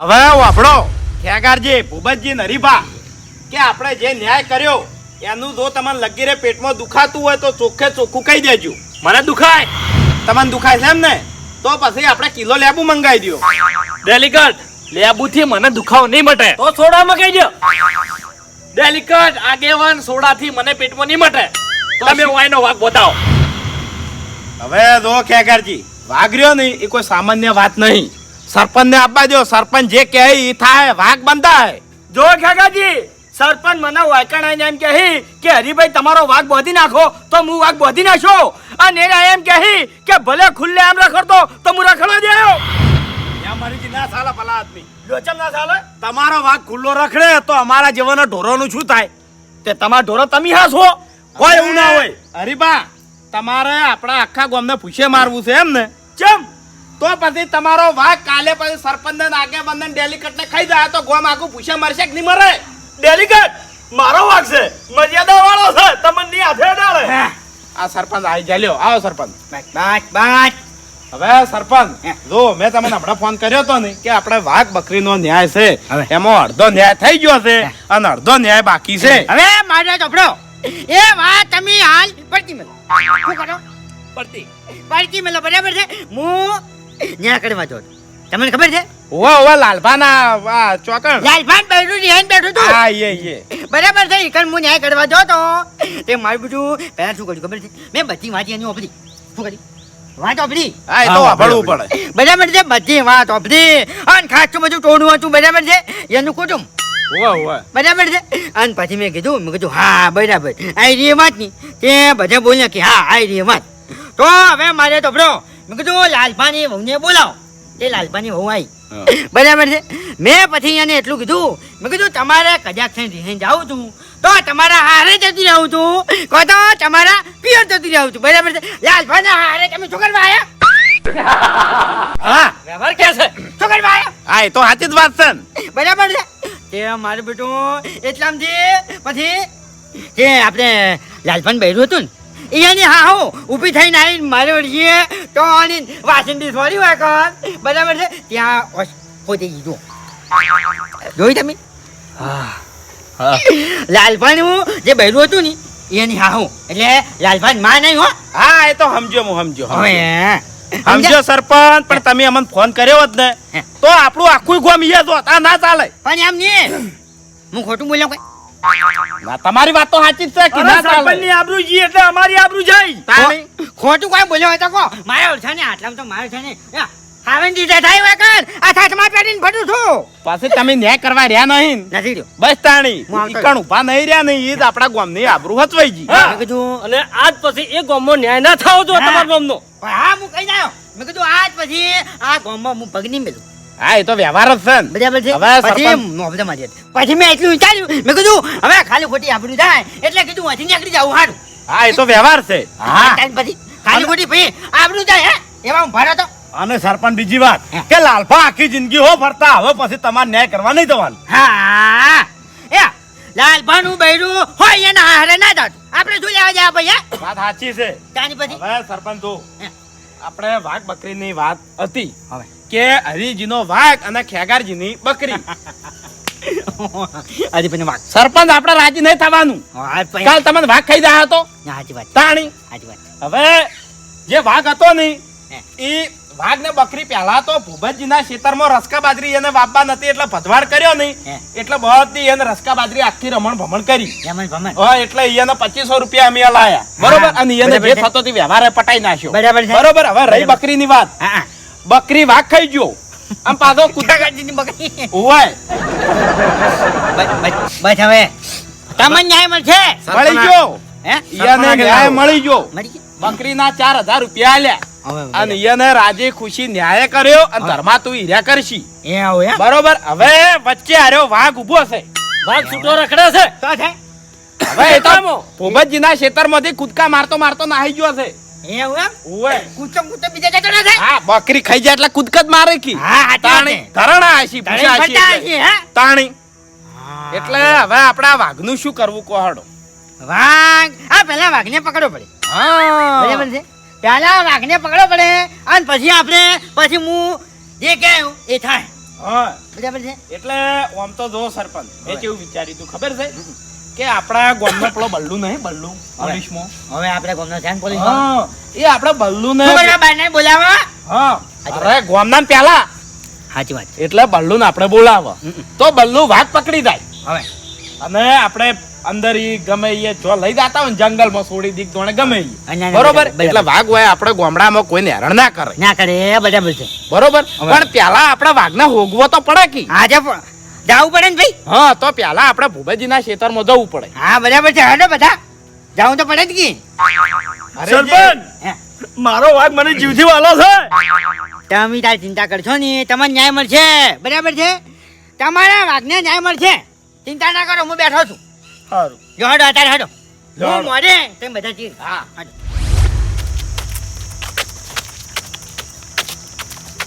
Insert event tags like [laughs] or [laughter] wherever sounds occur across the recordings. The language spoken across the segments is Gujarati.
હવે વાપડો ખેગારજી ભૂપતજી નરીભા કે આપણે જે ન્યાય કર્યો એનું જો તમને લગીરે પેટમાં દુખાતું હોય તો ચોખ્ખે ચોખ્ખું કહી દેજો. મને દુખાય? તમને દુખાય છે એમ ને? તો પછી આપણે કિલો લેબુ મંગાવી દો ડેલિકટ લેબુથી મને દુખાવો નહીં મટે. તો સોડામાં કહી દો ડેલિકટ આગેવાન સોડાથી મને પેટમાં નહીં મટે. તમે વાયનો વાગ બતાવો. હવે જો ખેગારજી વાઘ રહ્યો નહીં એ કોઈ સામાન્ય વાત નહીં. સરપંચને આપવા દો સરપંચ જે કહે એ થાય. વાઘ બંધાય. જો ખેગાજી સરપંચ મને વાયકણ એમ કહે કે હરીભાઈ તમારો વાઘ બોધી નાખો તો હું વાઘ બોધી નાખો. અને એમ કહે કે ભલે ખુલ્લે આમ રખડતો તો હું રખડવા દેયો મારી ના સાલા ભલા આદમી. લોચમ ના ચાલે તમારો વાઘ ખુલ્લો રખડે તો અમારા જીવનનો ઢોરોનું શું થાય? તે તમારા ઢોરો તમે હા છો કોઈ એવું ના હોય. હરીબા તમારે આપણા આખા ગામને પૂછે મારવું છે એમ ને? ચમ. તો પછી તમારો વાઘ કાલે પછી સરપંચ ને બંધન ડેલિકટ ને ખાઈ જાય તો ગોમ આખું પૂછે મરશે કે નહીં મરે? ડેલિકટ મારો વાઘ છે મર્યાદા વાળો છે તમને ની હાથે ડાળે આ સરપંચ આવી જાલ્યો આવો સરપંચ. બાક બાક હવે સરપંચ જો મેં તમને હમણાં ફોન કર્યો હતો ને કે આપણે વાઘ બકરીનો ન્યાય છે. હવે. એમાં અડધો ન્યાય થઈ ગયો છે અને અડધો ન્યાય બાકી છે. હવે મારે ચોપડો એ વાત તમે હાલ પડતી મેલો. શું કરો? પડતી. પડતી મેલો બરાબર છે? હું ન્યા કરવા જો તમને ખબર છે? ઓવા ઓવા લાલભાના આ ચોકણ. લાલભાન બેઠું છે બેઠું તું હા યે યે બરાબર છે ઈકણ હું ન્યાય કરવા જો તો. તે મારું બધું પહેલા શું કર્યું ખબર છે? મેં બધી વાંચી એની ઓપડી શું કરી? વાત ઓપડી હા એ તો વાપરવું પડે. [laughs] બરાબર છે બધી વાત ઓપડી અને ખાસું બધું ટોળું હતું બરાબર છે? એનું કુટુંબ. બરાબર છે? અને પછી મેં કીધું મેં કીધું હા બરાબર. આ રી વાતની. તે બધા બોલ્યા કે હા આ રી વાત. તો હવે મારે તો બ્રો મેં કીધું લાલભાની વહુને બોલાવો. એ લાલભાની વહુ આવી [laughs] બરાબર છે? મેં પછી એને એટલું કીધું મેં કીધું તમારે કદાચ થઈને રિહાઈને જાઉં છું. તો તમારા હારે જતી રહું છું. કહો તો તમારા પિયર જતી રહું છું. બરાબર છે? લાલભાના હારે તમે શું કરવા આવ્યા [laughs] હા. વ્યવહાર કે છે? શું કરવા આવ્યા હા એ તો સાચી જ વાત છે ને. બરાબર છે? તે મારું બેટું એટલામથી પછી જે આપણે લાલભાન બહેરું હતું ને એની હા હું ઊભી થઈને આવીને મારે વળીએ. તો આની વાસંદી થોડી હોય કર બરાબર છે? ત્યાં પોતે કીધું જોઈ તમે? લાલભાન જે બહેરું હતું ને એની હા હું એટલે લાલભાનમાં નહીં હો. હા એ તો સમજો હું સમજો હવે સમજો સરપંચ પણ તમે અમને ફોન કર્યો જ ને. તો આપણું આખું ગોમ ઈએ તો આ ના ચાલે. પણ એમ નહીં. હું ખોટું બોલ્યો કોઈ? તમારી વાત તો સાચી જ છે કે ના સરપંચની આબરૂ જી એટલે અમારી આબરૂ જાય. તાણી. ખોટું કોઈ બોલ્યો હોય તો કહો. મારે ઓળખા ને આટલામાં તો મારે છે ને. હાવેન દીધે થાય કર આ થાચમાં પેટીને ફટું છું. પાછી તમે ન્યાય કરવા રહ્યા નહીં. નથી રહ્યો. બસ તાણી. હું ઈકણ ઊભા નહીં રહ્યા નહીં ઈ જ આપણા ગામની આબરૂ હચવાઈ ગઈ. મેં કીધું અને આજ પછી એ ગામમાં ન્યાય ના થાવ જો તમારા ગામનો. હા હું કહી જાયો મેં કીધું આજ પછી આ ગામમાં હું ભગની મેલું. હા એ તો વ્યવહાર જ છે બરાબર છે? પછી સરપંચ- મોહબ્બત મારી પછી મેં એટલું વિચાર્યું મેં કીધું હવે ખાલી ખોટી આપણું થાય. એટલે કીધું અહીંથી નીકળી જાવ હારું. હા એ તો વ્યવહાર છે. હા પછી. ખાલી ખોટી ભાઈ આપણું જાય હે? એવા હું ભરો તો અને સરપંચ બીજી વાત. કે લાલફા આખી જિંદગી હો ફરતા હવે પછી તમારે ન્યાય કરવા નહીં જવાનું. હા. એ લાલભાનું બૈરું હોય એના હારે ના જાત આપણે શું લેવા જાય ભાઈ વાત સાચી છે. ત્યાંની પછી. હવે સરપંચ જો. આપણે વાઘ બકરીની વાત હતી. હવે. કે હરીજીનો વાઘ અને ખેગારજીની બકરી. આજે પછી વાઘ સરપંચ આપણે રાજી નહીં થવાનું. કાલ તમને વાઘ ખાઈ જાય હતો. સાચી વાત. તાણી. સાચી વાત. હવે જે વાઘ હતો ને એ વાઘ ને બકરી પહેલા તો ભૂપતજીના ખેતરમાં રસકા બાજરી એને વાપવા નથી એટલે ભદવાડ કર્યો નહીં. એટલે બધી એને રસકા બાજરી આખી રમણ ભમણ કરી હા એટલે એને પચીસો રૂપિયા અમે લાયા. બરોબર? અને એને જે થતો તે વ્યવહારે પટાઈ નાખ્યો. બરાબર હવે રહી. બકરીની વાત. બકરી વાઘ ખાઈ ગયો. આમ પાછો કૂદા ની બકરી. ઓય બસ હવે. તમને ન્યાય મળશે? મળી ગયો. હે? ન્યાય મળી ગયો. બકરીના ચાર હજાર રૂપિયા આલ્યા. અને એને રાજે ખુશી ન્યાય કર્યો અને ધર્મા તું હીર્યા કરશી. એ આવો બરોબર? હવે વચ્ચે હાર્યો વાઘ ઊભો છે વાઘ છૂટો રખડે છે. હવે એ તો ભૂપતજીના ખેતરમાંથી કૂદકા મારતો મારતો નાહી ગયો છે એ આવું ઓય કૂચો કૂચો બીજા જતો ના થાય હા બકરી ખાઈ જાય એટલે કૂદક મારે કી. હા તાણી ધરણા આશી પૂછા આશી એટલે. હશે, હે? તાણી. હા. એટલે હવે આપણા વાઘનું શું કરવું કોહડો? વાઘ આ પેલા વાઘને પકડો પડે. હા. બરાબર છે? પેલા વાઘને પકડો પડે અને પછી આપણે પછી હું જે કે એ થાય. હા. બરાબર છે? એટલે આમ તો જો સરપંચ એ કેવું વિચાર્યું તું ખબર છે? કે આપણા ગોમનો પેલો બલ્લુ નહીં? બલ્લુ પોલીસમો. હવે આપણે ગોમનો ધ્યાન પોલીસ હા એ આપણા બલ્લુ ને બાને? બોલાવા. હા અરે ગામના પેલા સાચી વાત એટલે બલ્લુ ને આપણે બોલાવો. તો બલ્લુ વાત પકડી જાય. હવે. અને આપણે અંદર ઈ ગમે એ જો લઈ જતા હોય ને જંગલમાં છોડી દીક દોણે ગમે ઈ. બરોબર? એટલે વાઘ હોય આપણે ગામડામાં કોઈને હેરણ ના કરે. ના કરે બરાબર છે. બરોબર? પણ પેલા આપણે વાઘને હોગવો તો પડે કે? આજે જાવું પડે ને ભાઈ? હા તો પેલા આપણે ભૂપેજીના ખેતરમાં જવું પડે. હા બરાબર છે. હડો બધા. જાવું તો પડે જ કે. સરપંચ મારો વાઘ મને જીવથી વાલો છે. તમે તાર ચિંતા કરશો ને તમને ન્યાય મળશે. બરાબર છે? તમારા વાઘને ન્યાય મળશે. ચિંતા ના કરો હું બેઠો છું. સારું જો હડો અત્યારે હડો. જો હું મોડે. તમે બધા ચીર. હા. હડો.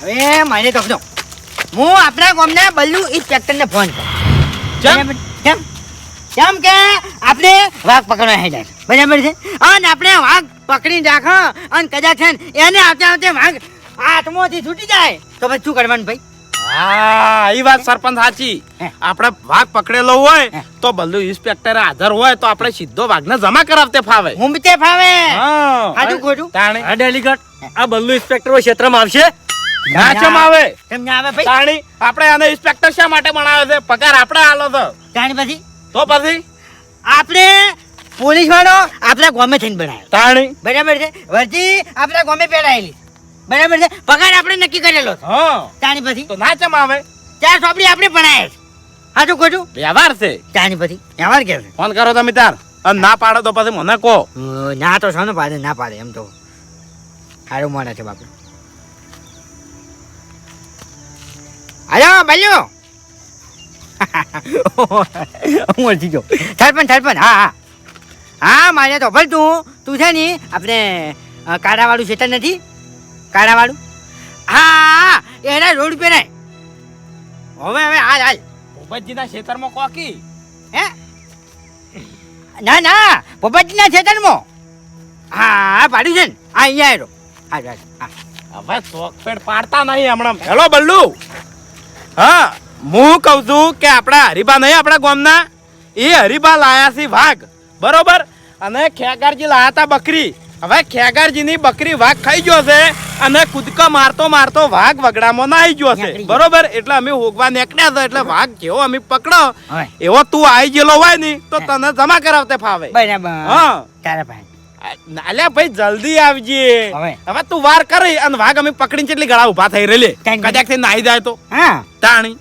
હવે મારે તો હું આપણા ગામના બલ્લુ ઇન્સ્પેક્ટરને ફોન કરું. કેમ કેમ કે આપણે વાઘ પકડવા હેડા બરાબર છે? અને આપણે વાઘ પકડી રાખો અને કદાચ છે ને એને આવતા આવતે વાઘ હાથમાંથી છૂટી જાય. તો પછી શું કરવાનું ભાઈ? હા એ વાત સરપંચ સાચી. આપણે વાઘ પકડેલો હોય તો બલ્લુ ઇન્સ્પેક્ટર હાજર હોય તો આપણે સીધો વાઘને જમા કરાવતે ફાવે. હું તે ફાવે. હા. સાચું ખોટું તાણે. આ ડેલિગેટ આ બલ્લુ ઇન્સ્પેક્ટર ક્ષેત્રમાં આવશે. ના ચમ આવે તમને આવે ભાઈ. તાણી આપણે આને ઇન્સ્પેક્ટર શા માટે બનાવે છે? પગાર આપણે આલો તો જાણી પછી? તો પછી? આપણે પોલીસ વાળો આપણા ગોમે થઈને બનાવ્યો તાણી. બરાબર છે? વર્જી આપણા ગોમે પહેરાયેલી બરાબર છે? પગાર આપણે નક્કી કરેલો છે. હા. જાણી પછી? તો ના ચમ આવે. ચાર સોપડી આપણે ભણાય છે. સાચું ખોટું? વ્યવહાર છે. તાણી પછી? વ્યવહાર કે ફોન કરો તમે તાર. અને ના પાડો તો પછી મને કહો. ના તો શાનો પાડે? ના પાડે એમ તો. સારું મળે છે બાપુ હલો બલ્યો ગયો સરપંચ સરપંચ હા હા હા મારે તો ભલ તું તું છે ને આપણે કાળાવાળું ખેતર નથી કાળાવાળું હા એના રોડ પે નહીં હવે હવે હાલ હાલ ભોપતજીના ખેતરમાં કોકી? હે ના ના ભોપતજીના ખેતરમાં. હા પાડ્યું છે ને. હા અહીંયા આવ્યો. હા હા હવે ચોકપેટ પાડતા નહીં હમણાં. હેલો બલ્લુ. હા હું કહું છું કે આપણા હરીબા નહીં આપણા ગામના. એ હરીબા લાયા છે વાઘ. બરોબર? અને ખેગારજી લાયા હતા બકરી. હવે ખેગારજીની બકરી વાઘ ખાઈ ગયો છે અને કૂદકા મારતો મારતો વાઘ વગડામાં નાહી ગયો છે. બરોબર? એટલે અમે હોગવા નીકળ્યા છે એટલે વાઘ જેવો અમે પકડો. એવો તું આવી ગયેલો હોય ને તો તને જમા કરાવતે ફાવે. બરાબર. હા. તારા ભાઈ. અલ્યા ભાઈ જલ્દી આવજે. હવે. હવે તું વાર કરી અને વાઘ અમે પકડીને કેટલી ગળા ઊભા થઈ રેલી કાંઈ કદાચથી નાઈ જાય તો. હા. તાણી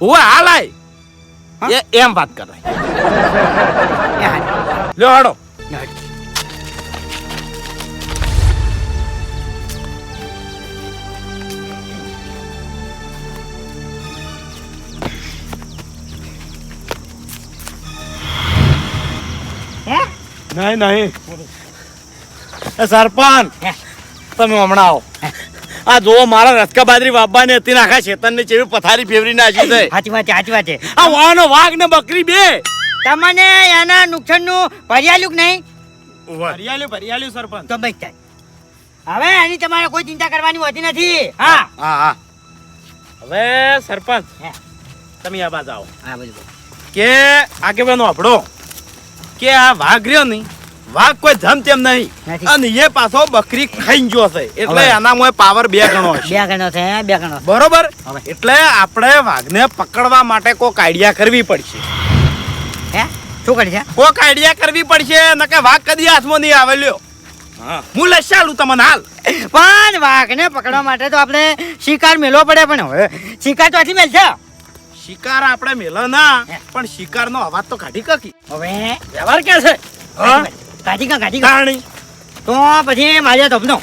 હું હાલ આય એ એમ વાત કરાય લ્યો હાડો. નહીં નહીં. સરપંચ હે? તમે હમણાં આવો. આ જો મારા રસકા બાજરી ને હતી ને આખા શેતનની ચેવી પથારી ફેવરી નાખી છે. સાચી વાત છે સાચી વાત છે. આ વાનો વાઘ ને બકરી બે. તમને એના નુકસાનનું નું કે નહીં? ભરિયાલું ભરિયાલું સરપંચ. તો બસ હવે એની તમારે કોઈ ચિંતા કરવાની હોતી નથી. હા. હા હા. હવે સરપંચ હે. તમે આ બાજુ આવો. હા બધું કે આગેવાનો આપણો કે આ વાઘ રહ્યો નહીં? વાઘ કોઈ જમ તેમ નહીં. અને એ પાછો બકરી ખાઈ ગયો છે. એટલે. એનામાં પાવર બે ગણો છે. બે ગણો છે બે ગણો બરોબર? એટલે આપણે વાઘને પકડવા માટે કોક આઈડિયા કરવી પડશે. હે? શું કરી છે કોઈક આઈડિયા કરવી પડશે નકે વાઘ કદી હાથમાં નહીં આવે લ્યો. હું. લઈ આલું તમને હાલ. પણ વાઘને પકડવા માટે તો આપણે શિકાર મેળવો પડે પણ હવે. શિકાર તો આથી મેળશે. શિકાર આપણે મેલો ના પણ શિકારનો અવાજ તો કાઢી કકી. હવે. વ્યવહાર કે છે? કાઢી કા કાઢી કા તો પછી મારે તમને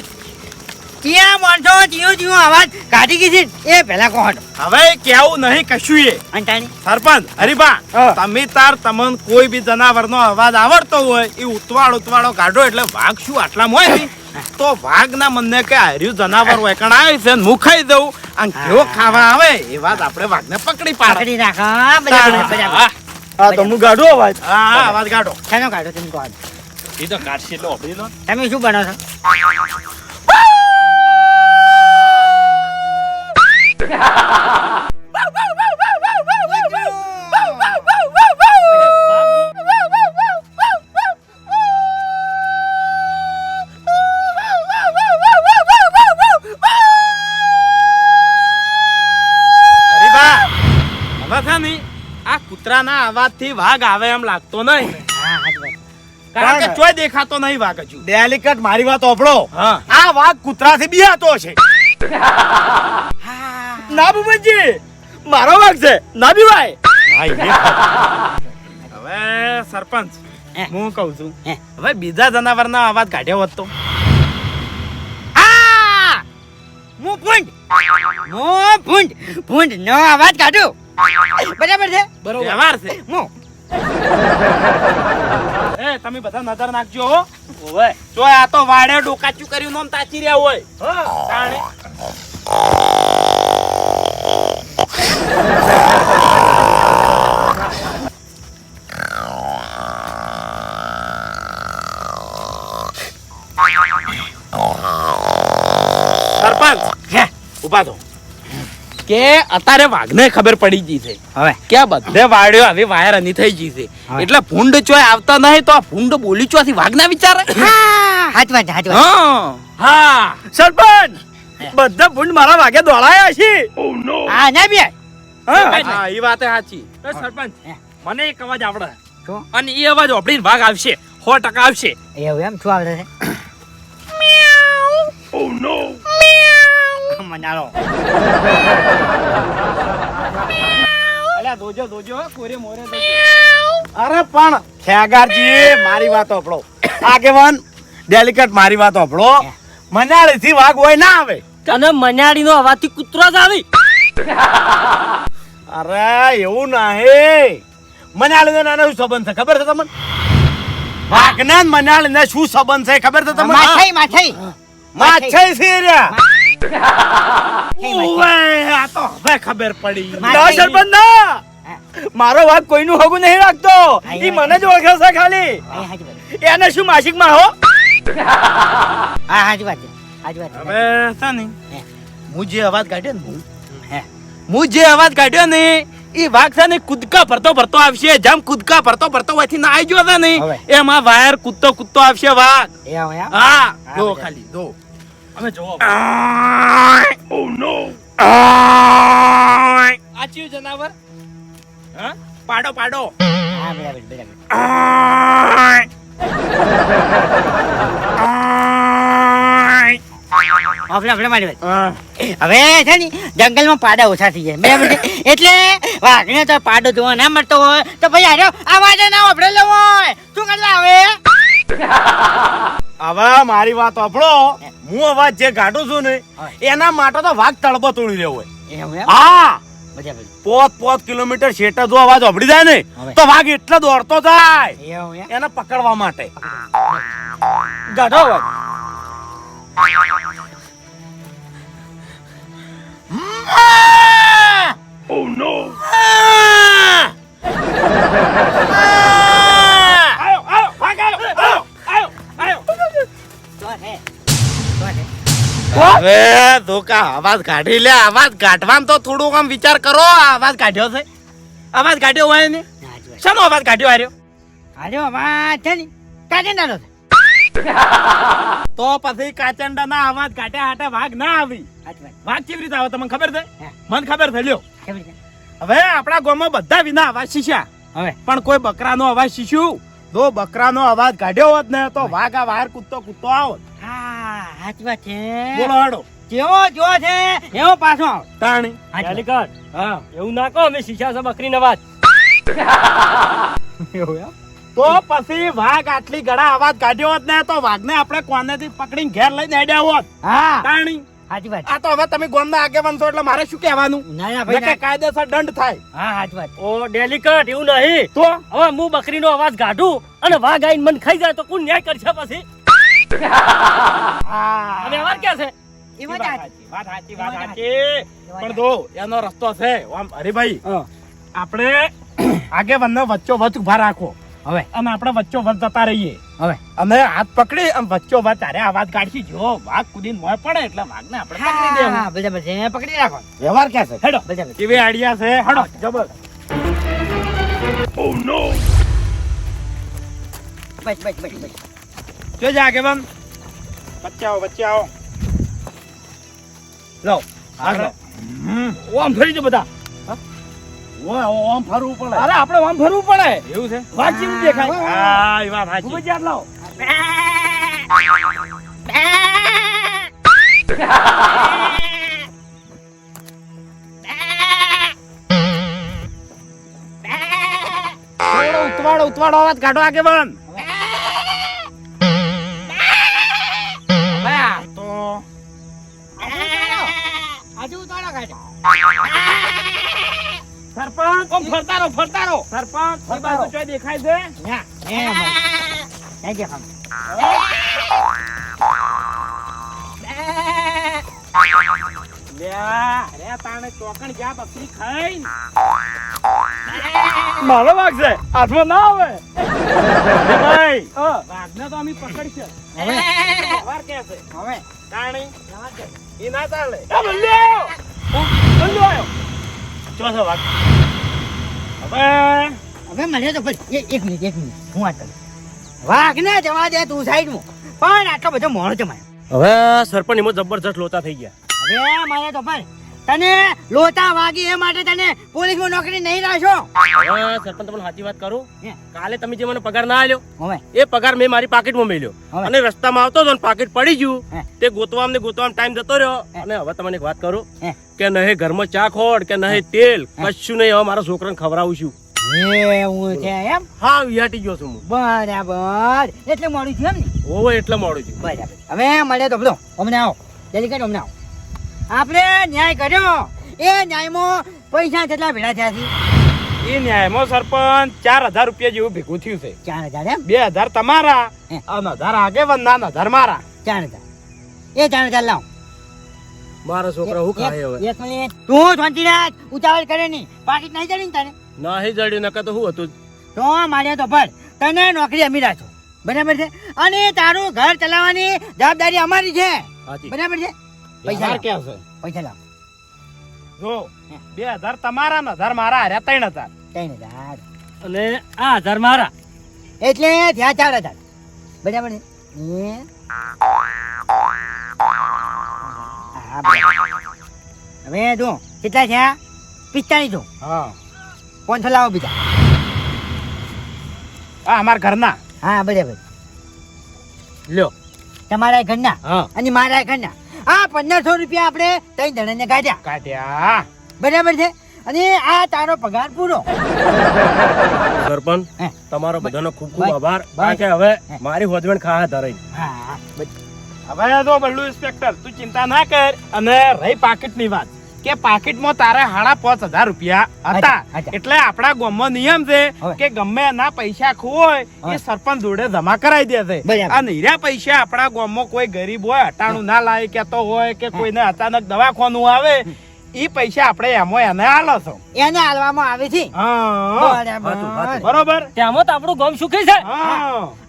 ક્યાં માણસો જીવો જીવો અવાજ કાઢી ગઈ છે? એ પહેલા કોણ હવે કેવું નહીં કશું એ. અંટાણી સરપંચ હરીબા તમે તાર તમન કોઈ બી જનાવરનો અવાજ આવડતો હોય એ ઉતવાળ ઉતવાળો કાઢો એટલે વાઘ શું આટલામાં હોય? ને તો વાઘના મનને કે હર્યું જનાવર હોય કણ આવે છે મુખાઈ હું ખાઈ દઉં. અને કેવો ખાવા આવે એ વાત આપણે વાઘને પકડી પાડે. પકડી રાખા બરાબર બરાબર. હા હા તો હું ગાઢો અવાજ. હા, અવાજ કાઢો શાનો ગાઢો તમે કહો એ તો કાઢશે એટલે ઓફરી લો તમે શું બનો છો? આ કૂતરાના અવાજથી વાઘ આવે એમ લાગતો નહીં. કારણ કે ચોય દેખાતો નહીં વાઘ હજુ ડેલિકેટ મારી વાત ઓપડો આ વાઘ કૂતરાથી બિહાતો છે. હા ના ભૂપતજી મારો વાઘ છે. ના બીવાય હવે સરપંચ હે. કહું છું હવે બીજા જનાવરના અવાજ કાઢ્યો હતો આ! હું ભૂંડ. હું ભૂંડ. ભૂંડ નો અવાજ કાઢું. બરાબર છે? બરોબર છે. હું [laughs] એ તમે બધા નજર નાખજો હો. જો આ તો વાડે ડોકાચું કર્યું નોમ તાચી રહ્યા હોય. તાણે. સરપંચ હે. ઊભા થો. કે અત્યારે વાઘને ખબર પડી ગઈ છે હવે. કે બધે વાડ્યો હવે વાયર અની થઈ ગઈ છે. એટલે ભૂંડ ચોય આવતા નહીં તો આ ભૂંડ બોલી ચોથી વાઘના વિચારે? હા હાચી વાત વાત હા. હા. સરપંચ બધા ભૂંડ મારા વાગે દોડાયા છે. હા ના બે. હા. હા એ વાત સાચી. સરપંચ મને એક અવાજ આવડે. અને એ અવાજ ઓપડીને વાઘ આવશે સો ટકા આવશે. એવું એમ? શું આવડે છે? મનાળો અલ્યા દોજો દોજો કોરે મોરે અરે પણ ખેગારજી મારી વાત ઓપડો આગેવાન ડેલિકેટ મારી વાત આપણો મનાળી થી વાઘ હોય ના આવે. તને મનાડીનો અવાજથી કૂતરો જ આવી. અરે એવું નહીં. મનાળીને નાનો શું સંબંધ છે? ખબર છે તમને? વાઘના ને શું સંબંધ છે? ખબર છે તમને? માછાઈ માછઈ. માછઈ છે આ તો હવે ખબર પડી ના સરપંચ ના મારો વાઘ કોઈનું હગું નહીં રાખતો. એ મને જ ઓળખે છે ખાલી. એને શું માસિકમાં હો? હા હાચી વાત છે. વાત હવે છે ને હું. જે અવાજ કાઢ્યો ને હું. જે અવાજ કાઢ્યો ને એ વાઘ છે ને કૂદકા ભરતો ભરતો આવશે. જેમ કૂદકા ભરતો ભરતો હોયથી ના આવી ગયો છે ને. એમાં વાયર કૂદતો કૂદતો આવશે વાઘ હા. ખાલી જો અમે જોવો આ ચિયું જનાવર. હા? પાડો પાડો. હા. બરાબર હવે છે ને જંગલમાં પાડા ઓછા થઈ જાય. બરાબર એટલે વાઘને તો પાડો જોવા ના મળતો હોય તો ભાઈ આ આવાજ ના આપણે લેવો હોય શું કરવા આવે હવે મારી વાત સાંભળો. હું અવાજ જે કાઢું છું ને એના માટે તો વાઘ તળબો તોડી રહ્યો હોય હા. પોત પોત કિલોમીટર શેટા જો અવાજ અભડી જાય ને તો વાઘ એટલો દોડતો જાય. એને પકડવા માટે. ગાઢો અવાજ આયો હવે ધોકા અવાજ કાઢી લે અવાજ કાઢવામાં તો થોડુંક આમ વિચાર કરો. અવાજ કાઢ્યો છે. અવાજ કાઢ્યો હોય ને? ના. શાનો અવાજ કાઢ્યો આર્યો આર્યો અવાજ છે ને? કાઢે ના [laughs] તો પછી કાચંડાના અવાજ કાઢ્યા હાટે વાઘ ના આવી. વાઘ કેવી રીતે આવે તમને ખબર છે. મને ખબર છે લ્યો. હવે આપણા ગામમાં બધા વિના અવાજ શીખ્યા હવે? પણ કોઈ બકરાનો અવાજ શીખ્યું જો બકરાનો અવાજ કાઢ્યો હોત ને તો વાઘ આ વાર કૂદતો કૂદતો આવત. હા હાચી છે. બોલો હાડો. જેવો જો છે એવો પાછો આવો. તાણી. હાચી કર હા. એવું ના કહો અમે શીખ્યા છે બકરીનો અવાજ. તો પછી વાઘ આટલી ગળા અવાજ કાઢ્યો હોત ને તો વાઘને આપણે કોનેથી પકડીને ઘેર લઈને હેડ્યા હોત. હા. તાણી. હાચી વાત. આ તો હવે તમે ગામના આગેવાન છો એટલે મારે શું કહેવાનું? ના ના ભાઈ કાયદેસર દંડ થાય. હા હાચી વાત. ઓ ડેલિકટ એવું નહીં. તો? હવે હું બકરીનો અવાજ કાઢું અને વાઘ આઈને મન ખાઈ જાય તો કોણ ન્યાય કરશે પછી? [laughs] છે? વાત સાચી. વાત વાત સાચી. સાચી. પણ જો એનો રસ્તો છે આમ હરિભાઈ હા. આપણે આગેવાનને વચ્ચો વચ ઊભા રાખો. હવે. અને આપણે વચ્ચો વચ જતા રહીએ. હવે. અમે હાથ પકડી અને વચ્ચો વચ તારે આ વાત કાઢી જો વાઘ કુદી મોય પડે એટલે વાઘને આપણે પકડી દેવું. હા બરાબર છે. પકડી રાખો. વ્યવહાર ક્યાં છે? હેડો. બરાબર કેવી આઈડિયા છે? હેડો જબર. બસ બસ બસ બસ. આગેવાન વચ્ચે આવો વચ્ચે આવો લો આગળ ઓ આમ ફરી જો બધા ઓય ઓમ ફરવું પડે અરે આપણે આમ ફરવું પડે એવું છે વાઘ જેવું દેખાય હા એ વાત સાચી ખૂબ જ યાદ લાવો ઉતવાડો ઉતવાડો અવાજ કાઢો આગે બન હજુ ઉતારો કાઢો. સરપંચ! ઓમ ફરતા રહો ફરતા સરપંચ એ બાજુ ચોય દેખાય છે? ના એ જ્યાં બકરી ખાઈ મારો વાઘ છે. હાથમાં ના આવે. ભાઈ [laughs] હા. તો અમે પકડશે. હવે? કે હવે? તાણી ઈ ના ચાલે. એ બલ્લ્યો! બલ્લ્યો આયો. ચો છે વાઘ હવે હવે મને તો ભાઈ એ- એક મિનિટ એક મિનિટ. હું આ વાઘ ને જવા દે તું સાઈડમાં. પણ આટલો બધો મોડો છે મારે હવે સરપંચ એમાં જબરજસ્ત લોચા થઈ ગયા. હવે મારે તો પણ તને લોતા વાગી એ માટે તને પોલીસમાં નોકરી નહીં રાખશો. હવે સરપંચ તમને સાચી વાત કરું. કાલે તમે જે મને પગાર ના આલ્યો એ પગાર મેં મારી પાકીટમાં મેલ્યો. અને રસ્તામાં આવતો હતો ને પાકીટ પડી ગયું તે ગોતવામ ને ગોતવામ ટાઈમ જતો રહ્યો. અને હવે તમને એક વાત કરું કે નહીં ઘરમાં ચા ખોડ કે નહીં તેલ કશું નહીં. હવે મારા છોકરાને ખવડાવું છું. એવું છે એમ? હા વિયાટી ગયો છું હું. બરાબર. એટલે મોડું થયું એમ ને? ઓવે એટલે મોડું છું. બરાબર. હવે મળે તો અમને આવો. જલ્દી કરો અમને આવો. આપણે ન્યાય કર્યો. એ ન્યાયમાં પૈસા કેટલા ભેળા થયા છે. એ ન્યાયમાં સરપંચ ચાર હજાર રૂપિયા જેવું ભેગું થયું છે. ચાર હજાર એમ? બે હજાર તમારા અને હજાર આગેવાન ના હજાર મારા. ચાર હજાર. એ ચાર હજાર લાવ. મારા છોકરા હું ખાય હવે? એક મિનિટ. તું શાંતિરાજ ઉતાવળ કરે નહીં. પાકીટ નહીં જડી તને નહીં જડ્યું નકર તો શું હતું? તો મારે તો ભર. તને નોકરી અમી રાખો બરાબર છે? અને તારું ઘર ચલાવવાની જવાબદારી અમારી છે. બરાબર છે? પૈસા ક્યાં છે? પૈસા લાવો. જો બે હજાર તમારા ને હજાર મારા હાર્યા ત્રણ હજાર. ત્રણ હજાર. અને આ હજાર મારા. એટલે થયા ચાર હજાર. બરાબર છે? હા, બરાબર. હવે જો કેટલા થયા પિસ્તાળીસ જો. હા. પાંચસો લાવો બીજા. આ અમારા ઘરના. હા બરાબર. લ્યો. તમારા ઘરના હા. અને મારા ઘરના. આ પંદરસો રૂપિયા આપણે ત્રણ જણાને કાઢ્યા. કાઢ્યા. બરાબર છે? અને આ તારો પગાર પૂરો. સરપંચ તમારો બધાનો ખૂબ ખૂબ આભાર. કારણ કે હવે મારી હોજવણ ખાવા ધરાઈ. હા. હવે તો બલ્લુ ઇન્સ્પેક્ટર તું ચિંતા ના કર. અને રહી પાકીટની વાત. કે પાકીટમાં તારે સાડા પાંચ હજાર રૂપિયા હતા. એટલે આપણા ગામમાં નિયમ છે કે ગમે એના પૈસા ખોય. એ સરપંચ જોડે જમા કરાવી દે છે. હીરા પૈસા આપણા ગામમાં કોઈ ગરીબ હોય હટાણું ના લાવી કેતો હોય કે કોઈને અચાનક દવાખાનું આવે એ પૈસા આપણે એમાં એને આલો છો. એને હાલવામાં આવે છે? બરોબર. ત્યાંમાં તો આપણું ગામ સુખી છે.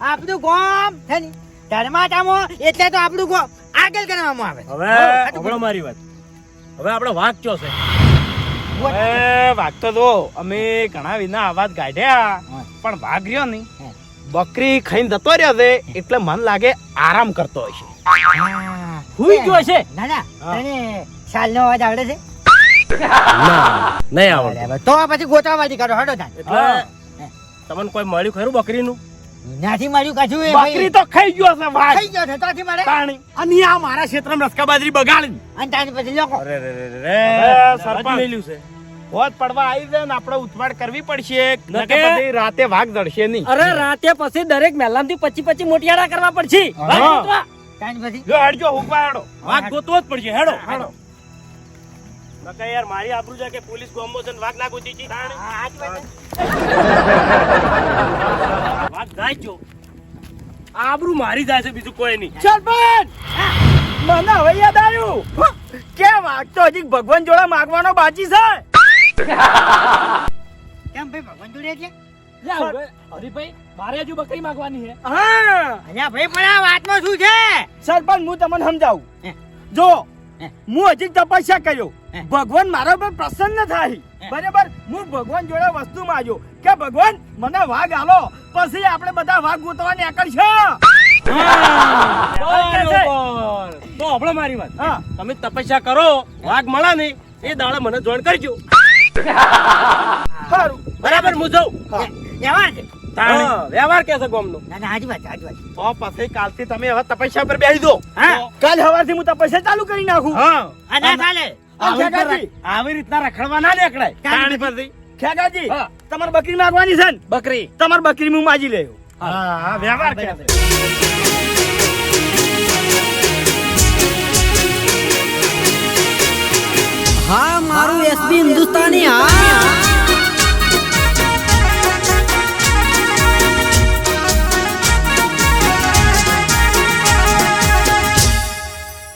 આપણું ગામ છે ને ધર્માટામાં એટલે તો આપણું ગામ આગળ કરવામાં આવે. હવે મારી વાત. હવે આપણે વાઘ ચો છે? એ વાગતો તો અમે ઘણા વિના અવાજ કાઢ્યા પણ વાઘ રહ્યો નહીં. બકરી ખાઈને જતો રહ્યો છે એટલે મન લાગે આરામ કરતો હશે. હુઈ ગયો છે? ના ના. અને શાલનો અવાજ આવડે છે? ના નહીં આવડે તો પછી ગોતાવાજી કરો હડો થાય એટલે તમને કોઈ મળ્યું ખરું બકરીનું? નાથી માર્યું કશું એ બકરી તો ખાઈ ગયો છે વાઘ ખાઈ ગયો છે તાથી મારે. પાણી અને આ મારા ક્ષેત્રમાં રસકા બાજરી બગાડી અને તાની પછી લોકો અરે રે રે રે સરપંચ. મેલ્યું છે. હોત પડવા આવી જાય ને આપણે ઉતવાડ કરવી પડશે. નકે? પછી રાતે વાઘ દળશે નહીં. અરે રાતે પછી દરેક મહેલામથી પચી પચી મોટિયાળા કરવા પડશે. હા. વાઘ પછી. જો હડજો ઉપાડો વાઘ ગોતવો જ પડશે. હેડો હેડો. યાર મારી આબરૂ છે કે પોલીસ ગોમો છે વાઘ ના ગોતી છી. વાત છે. [laughs] વાઘ જાય છો આબરૂ મારી જાય છે બીજું કોઈ નહીં. સરપંચ મને હવે યાદ આવ્યું. કે વાઘ તો હજી ભગવાન જોડે માગવાનો બાકી છે? કેમ ભાઈ ભગવાન જોડે છે હરીભાઈ મારે હજુ બકરી માંગવાની છે. હા. અલ્યા ભાઈ પણ આ વાતમાં શું છે? સરપંચ હું તમને સમજાવું. જો હે. હજી તપસ્યા કર્યો. ભગવાન મારા પર પ્રસન્ન થાય. બરાબર? હું ભગવાન જોડે વસ્તુ માંગ્યો કે ભગવાન મને વાઘ આલો. પછી આપણે બધા વાઘ ગોતવા નીકળશે. બરોબર. તો હભળો મારી વાત. તમે તપસ્યા કરો. વાઘ મળે નહીં. એ દાડે મને જોઈન કરજો. સારું. બરાબર હું જઉં. એવા છે. વ્યવહાર કે છે ગોમનો? ના ના હાજી વાત હાજી વાત તો પછી કાલથી તમે હવે તપસ્યા પર બેસી દો હા. કાલ સવારથી હું તપસ્યા ચાલુ કરી નાખું. હા. ના ચાલે. આવી રીતના રખ- આવી રીતના રખડવા ના નીકળાય તાણે પછી ખેગાજી તમારે બકરી મારવાની છે ને? બકરી. તમારે બકરી હું માજી લેવું હા હા વ્યવહાર કે હા મારું એસબી હિન્દુસ્તાની હા.